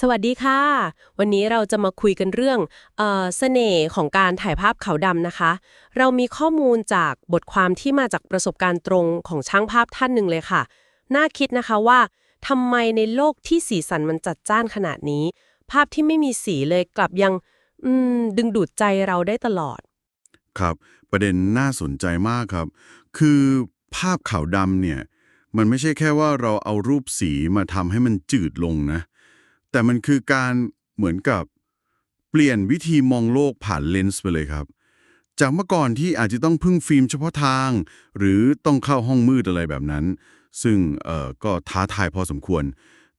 สวัสดีค่ะ วันนี้เราจะมาคุยกันเรื่องเออเสน่ห์ของการถ่ายภาพขาวดำนะคะ เรามีข้อมูลจากบทความที่มาจากประสบการณ์ตรงของช่างภาพท่านหนึ่งเลยค่ะ น่าคิดนะคะว่าทำไมในโลกที่สีสันมันจัดจ้านขนาดนี้ ภาพที่ไม่มีสีเลยกลับยังอืมดึงดูดใจเราได้ตลอด ครับ ประเด็นน่าสนใจมากครับ คือภาพขาวดำเนี่ย มันไม่ใช่แค่ว่าเราเอารูปสีมาทำให้มันจืดลงนะ แต่มันคือการเหมือนกับเปลี่ยนวิธีมองโลกผ่านเลนส์ไปเลยครับ จากเมื่อก่อนที่อาจจะต้องพึ่งฟิล์มเฉพาะทาง หรือต้องเข้าห้องมืดอะไรแบบนั้น ซึ่งเอ่อก็ท้าทายพอสมควร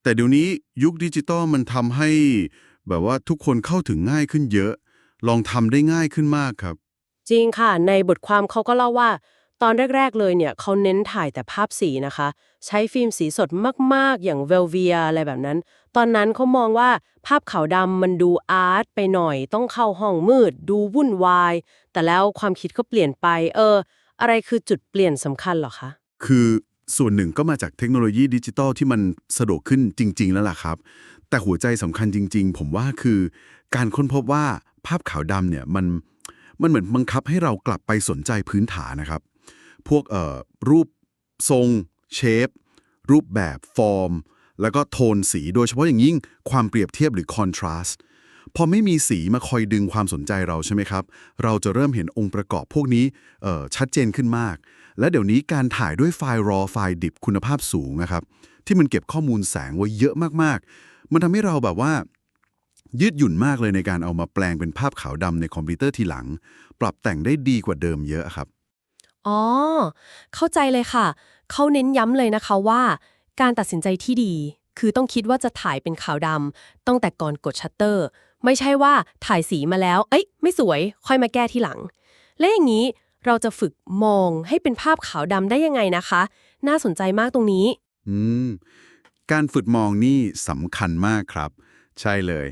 แต่เดี๋ยวนี้ยุคดิจิตอลมันทำให้แบบว่าทุกคนเข้าถึงง่ายขึ้นเยอะ ลองทำได้ง่ายขึ้นมากครับ จริงค่ะ ในบทความเขาก็เล่าว่า ตอนแรก ๆ เลยเนี่ยเขาเน้นถ่ายแต่ภาพสีนะคะ ใช้ฟิล์มสีสดมาก ๆ อย่างเวลเวียอะไรแบบนั้น ตอนนั้นเขามองว่าภาพขาวดำมันดูอาร์ตไปหน่อย ต้องเข้าห้องมืด ดูวุ่นวาย แต่แล้วความคิดก็เปลี่ยนไป เออ อะไรคือจุดเปลี่ยนสำคัญหรอคะ คือส่วนหนึ่งก็มาจากเทคโนโลยีดิจิตอลที่มันสะดวกขึ้นจริง ๆ แล้วล่ะครับ แต่หัวใจสำคัญจริง ๆ ผมว่าคือ การค้นพบว่าภาพขาวดำเนี่ยมันมันเหมือนบังคับให้เรากลับไปสนใจพื้นฐานนะครับ พวกเอ่อรูปทรงเชฟ รูปแบบฟอร์ม แล้วก็โทนสีโดยเฉพาะอย่างยิ่งความเปรียบเทียบหรือคอนทราสต์พอไม่มีสีมาคอยดึงความสนใจเราใช่ไหมครับ เราจะเริ่มเห็นองค์ประกอบพวกนี้ชัดเจนขึ้นมาก และเดี๋ยวนี้การถ่ายด้วยไฟล์ raw ไฟล์ดิบคุณภาพสูงนะครับ ที่มันเก็บข้อมูลแสงไว้เยอะมากๆ มันทำให้เราแบบว่า ยืดหยุ่นมากเลยในการเอามาแปลงเป็นภาพขาวดำในคอมพิวเตอร์ทีหลัง ปรับแต่งได้ดีกว่าเดิมเยอะครับ อ๋อ เข้าใจเลยค่ะ เขาเน้นย้ำเลยนะคะว่า การตัดสินใจที่ดี คือต้องคิดว่าจะถ่ายเป็นขาวดำตั้งแต่ก่อนกดชัตเตอร์ ไม่ใช่ว่าถ่ายสีมาแล้ว เอ้ย ไม่สวย ค่อยมาแก้ทีหลัง และอย่างนี้เราจะฝึกมองให้เป็นภาพขาวดำได้ยังไงนะคะ น่าสนใจมากตรงนี้ อืม การฝึกมองนี่สำคัญมากครับ ใช่เลย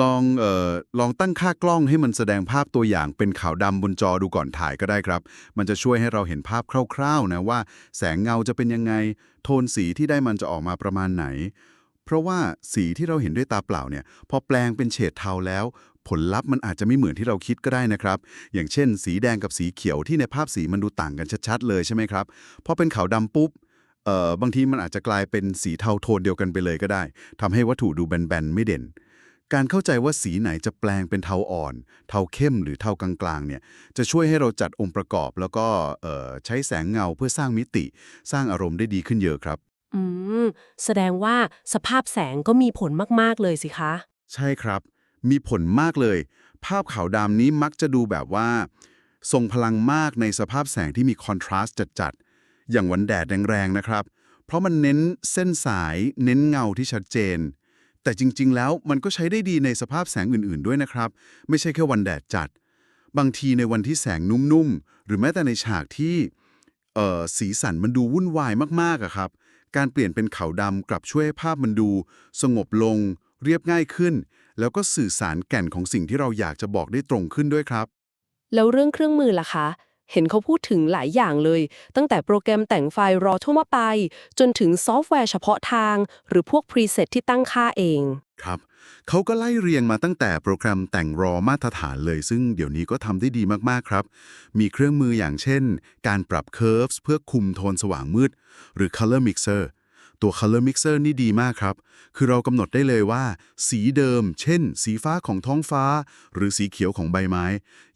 ลองเอ่อลองตั้งค่ากล้องให้มันแสดงภาพตัวอย่างเป็นขาวดำบนจอดูก่อนถ่ายก็ได้ครับ มันจะช่วยให้เราเห็นภาพคร่าวๆนะว่า แสงเงาจะเป็นยังไง โทนสีที่ได้มันจะออกมาประมาณไหน เพราะว่าสีที่เราเห็นด้วยตาเปล่าเนี่ย พอแปลงเป็นเฉดเทาแล้ว ผลลัพธ์มันอาจจะไม่เหมือนที่เราคิดก็ได้นะครับ อย่างเช่น สีแดงกับสีเขียวที่ในภาพสีมันดูต่างกันชัดๆเลยใช่ไหมครับพอเป็นขาวดำปุ๊บเอ่อบางทีมันอาจจะกลายเป็นสีเทาโทนเดียวกันไปเลยก็ได้ทำให้วัตถุดูแบนๆไม่เด่น การเข้าใจว่าสีไหนจะแปลงเป็นเทาอ่อน เทาเข้มหรือเทากลางๆเนี่ยจะช่วยให้เราจัดองค์ประกอบ แล้วก็เอ่อใช้แสงเงาเพื่อสร้างมิติ สร้างอารมณ์ได้ดีขึ้นเยอะครับ อืม แสดงว่าสภาพแสงก็มีผลมากๆเลยสิคะ ใช่ครับ มีผลมากเลย ภาพขาวดำนี้มักจะดูแบบว่า ทรงพลังมากในสภาพแสงที่มีคอนทราสต์จัดๆอย่างวันแดดแรงๆนะครับ เพราะมันเน้นเส้นสาย เน้นเงาที่ชัดเจน แต่จริง ๆ แล้วมันก็ใช้ได้ดีในสภาพแสงอื่นๆ ด้วยนะครับ ไม่ใช่แค่วันแดดจัด บางทีในวันที่แสงนุ่มๆ หรือแม้แต่ในฉากที่เอ่อสีสันมันดูวุ่นวายมากๆอะครับ การเปลี่ยนเป็นขาวดำกลับช่วยให้ภาพมันดู สงบลง เรียบง่ายขึ้น แล้วก็สื่อสารแก่นของสิ่งที่เราอยากจะบอกได้ตรงขึ้นด้วยครับ แล้วเรื่องเครื่องมือล่ะคะ เห็นเขาพูดถึงหลายอย่างเลย ตั้งแต่โปรแกรมแต่งไฟล์รอทั่วไป จนถึงซอฟต์แวร์เฉพาะทาง หรือพวกพรีเซตที่ตั้งค่าเอง ครับ เขาก็ไล่เรียงมาตั้งแต่โปรแกรมแต่งรอมาตรฐานเลย ซึ่งเดี๋ยวนี้ก็ทำได้ดีมาก ๆ ครับ มีเครื่องมืออย่างเช่น การปรับเคอร์ฟเพื่อคุมโทนสว่างมืด หรือ color mixer ตัว color mixer นี่ดีมากครับ คือเรากำหนดได้เลยว่า สีเดิม เช่น สีฟ้าของท้องฟ้า หรือสีเขียวของใบไม้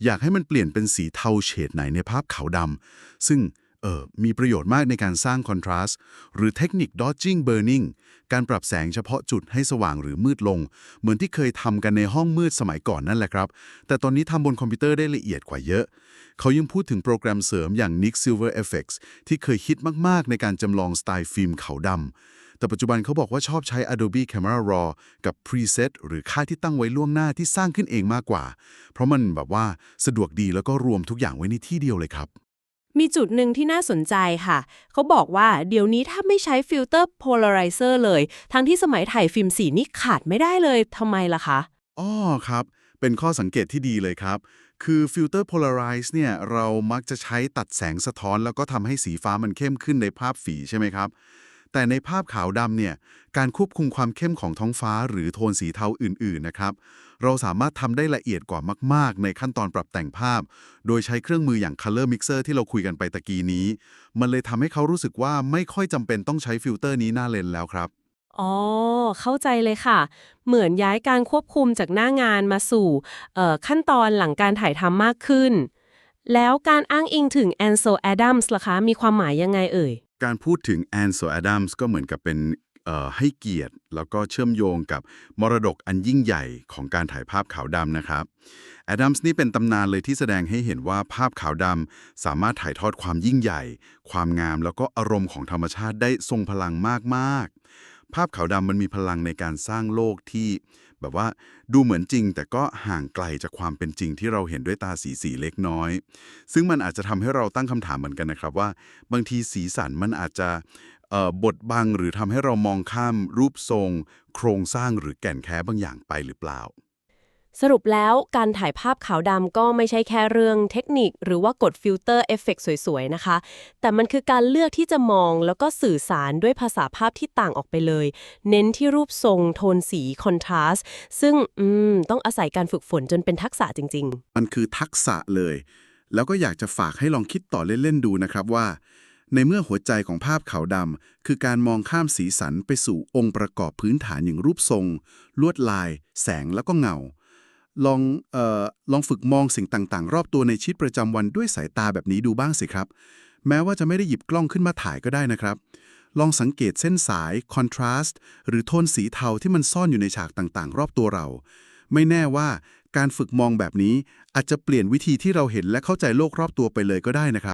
อยากให้มันเปลี่ยนเป็นสีเทาเฉดไหนในภาพขาวดำซึ่ง เออมีประโยชน์มากในการสร้างคอนทราสต์หรือเทคนิค dodging burning การปรับแสงเฉพาะจุดให้สว่างหรือมืดลง เหมือนที่เคยทำกันในห้องมืดสมัยก่อนนั่นแหละครับ แต่ตอนนี้ทำบนคอมพิวเตอร์ได้ละเอียดกว่าเยอะ เขายังพูดถึงโปรแกรมเสริมอย่าง Nik Silver Effects ที่เคยฮิตมาก ๆ ในการจำลองสไตล์ฟิล์มขาวดำแต่ปัจจุบันเขาบอกว่าชอบใช้ Adobe Camera Raw กับ Preset หรือค่าที่ตั้งไว้ล่วงหน้าที่สร้างขึ้นเองมากกว่า เพราะมันแบบว่าสะดวกดีแล้วก็รวมทุกอย่างไว้ในที่เดียวเลยครับ มีจุดหนึ่งที่น่าสนใจค่ะ เขาบอกว่าเดี๋ยวนี้ถ้าไม่ใช้ฟิลเตอร์โพลาริเซอร์เลย ทั้งที่สมัยถ่ายฟิล์มสีนี่ขาดไม่ได้เลยทำไมล่ะคะอ๋อครับ เป็นข้อสังเกตที่ดีเลยครับ คือฟิลเตอร์โพลาริซ์เนี่ย เรามักจะใช้ตัดแสงสะท้อน แล้วก็ทำให้สีฟ้ามันเข้มขึ้นในภาพฝีใช่ไหมครับ แต่ในภาพขาวดำเนี่ย การควบคุมความเข้มของท้องฟ้าหรือโทนสีเทาอื่น ๆ นะครับ เราสามารถทำได้ละเอียดกว่ามาก ๆ ในขั้นตอนปรับแต่งภาพ โดยใช้เครื่องมืออย่าง Color Mixer ที่เราคุยกันไปตะกี้นี้ มันเลยทำให้เขารู้สึกว่าไม่ค่อยจำเป็นต้องใช้ฟิลเตอร์นี้หน้าเลนแล้วครับอ๋อ เข้าใจเลยค่ะ เหมือนย้ายการควบคุมจากหน้างานมาสู่ขั้นตอนหลังการถ่ายทำมากขึ้น แล้วการอ้างอิงถึงแอนโซแอดัมส์ล่ะคะ มีความหมายยังไงเอ่ย การพูดถึงแอนโซ a ดัมส์ก็เหมือนกับเป็นให้เกียรติ แล้วก็เชื่อมโยงกับมรดกอันยิ่งใหญ่ของการถ่ายภาพขาวดำนะครับแอดัมส์นี่เป็นตำนานเลยที่แสดงให้เห็นว่าภาพขาวดำสามารถถ่ายทอดความยิ่งใหญ่ ความงามแล้วก็อารมณ์ของธรรมชาติได้ทรงพลังมากๆ ภาพขาวดำมันมีพลังในการสร้างโลกที่ แบบว่าดูเหมือนจริง แต่ก็ห่างไกลจากความเป็นจริงที่เราเห็นด้วยตาสีสีเล็กน้อย ซึ่งมันอาจจะทำให้เราตั้งคำถามเหมือนกันนะครับว่า บางทีสีสันมันอาจจะบดบังหรือทำให้เรามองข้ามรูปทรง โครงสร้างหรือแก่นแค้บางอย่างไปหรือเปล่า สรุปแล้วการถ่ายภาพขาวดำก็ไม่ใช่แค่เรื่องเทคนิค หรือว่ากดฟิลเตอร์เอฟเฟกต์สวยๆ นะคะ แต่มันคือการเลือกที่จะมองแล้วก็สื่อสารด้วยภาษาภาพที่ต่างออกไปเลย เน้นที่รูปทรงโทนสีคอนทราสต์ซึ่งอืมต้องอาศัยการฝึกฝนจนเป็นทักษะจริง ๆ มันคือทักษะเลย แล้วก็อยากจะฝากให้ลองคิดต่อเล่นๆดูนะครับว่า ในเมื่อหัวใจของภาพขาวดำคือการมองข้ามสีสันไปสู่องค์ประกอบพื้นฐานอย่างรูปทรง ลวดลาย แสงแล้วก็เงา ลองเอ่อลองฝึกมองสิ่งต่างๆ รอบตัวในชีวิตประจำวันด้วยสายตาแบบนี้ดูบ้างสิครับ แม้ว่าจะไม่ได้หยิบกล้องขึ้นมาถ่ายก็ได้นะครับ ลองสังเกตเส้นสายคอนทราสต์หรือโทนสีเทาที่มันซ่อนอยู่ในฉากต่างๆ รอบตัวเรา ไม่แน่ว่าการฝึกมองแบบนี้อาจจะเปลี่ยนวิธีที่เราเห็นและเข้าใจโลกรอบตัวไปเลยก็ได้นะครับ